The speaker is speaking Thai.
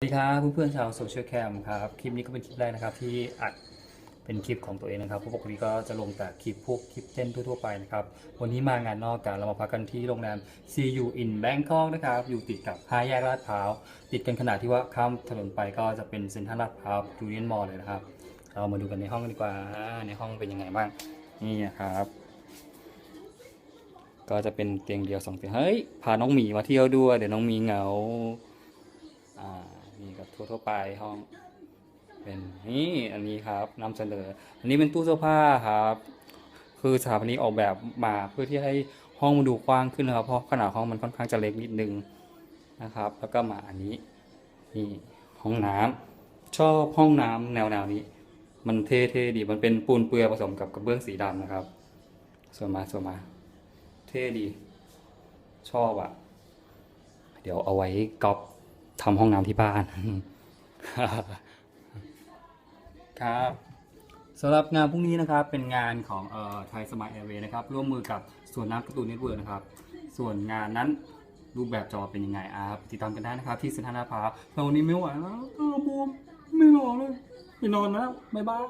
สวัสดีครับเพื่อนๆชาวโซเชียลแคมครับ คลิปนี้ก็เป็นคลิปแรกนะครับ ที่อัดเป็นคลิปของตัวเองนะครับพราะปกติก็จะลงแต่คลิปพวกคลิปเต้นทั่วๆไปนะครับ วันนี้มางานนอกกันเรามาพักกันที่โรงแรม CU in Bangkok นะครับ อยู่ติดกับห้าแยกลาดพร้าว ติดกันขนาดที่ว่าข้ามถนนไปก็จะเป็นเซ็นทรัลลาดพร้าวจูเนียนมอลเลยนะครับ เรามาดูกันในห้องกันดีกว่า ในห้องเป็นยังไงบ้าง นี่นะครับ ก็จะเป็นเตียงเดียวสองเตียง เฮ้ย พาน้องหมีมาเที่ยวด้วย เดี๋ยวน้องหมีเหงา อ่า นี่ก็ทั่วๆไปห้อง เป็นนี่อันนี้ครับนำเสนอ อันนี้เป็นตู้เสื้อผ้าครับ คือสถาปนิกออกแบบมาเพื่อที่ให้ห้องมันดูกว้างขึ้นนะครับ เพราะขนาดห้องมันค่อนข้างจะเล็กนิดนึงนะครับ แล้วก็มาอันนี้นี่ห้องน้ำชอบห้องน้ำแนวแนวๆนี้ มันเท่ๆดีมันเป็นปูนเปลือยผสมกับกระเบื้องสีดำนะครับสวยมากสวยมากเท่ดี ชอบอะ เดี๋ยวเอาไว้ก๊อป ทำห้องน้ำที่บ้าน ครับสำหรับงานพรุ่งนี้นะครับเป็นงานของเอ่อไทยสมาร์ทแอร์เวย์นะครับร่วมมือกับส่วนน้ำการ์ตูนเน็ตเวิร์กนะครับ ส่วนงานนั้นรูปแบบจอเป็นยังไงอะครับติดตามกันได้นะครับ ที่เซ็นทรัลลาดพร้าวันนี้ไม่ไหวแล้วตาบวมไม่รอเลยไปนอนแล้วบ๊ายบาย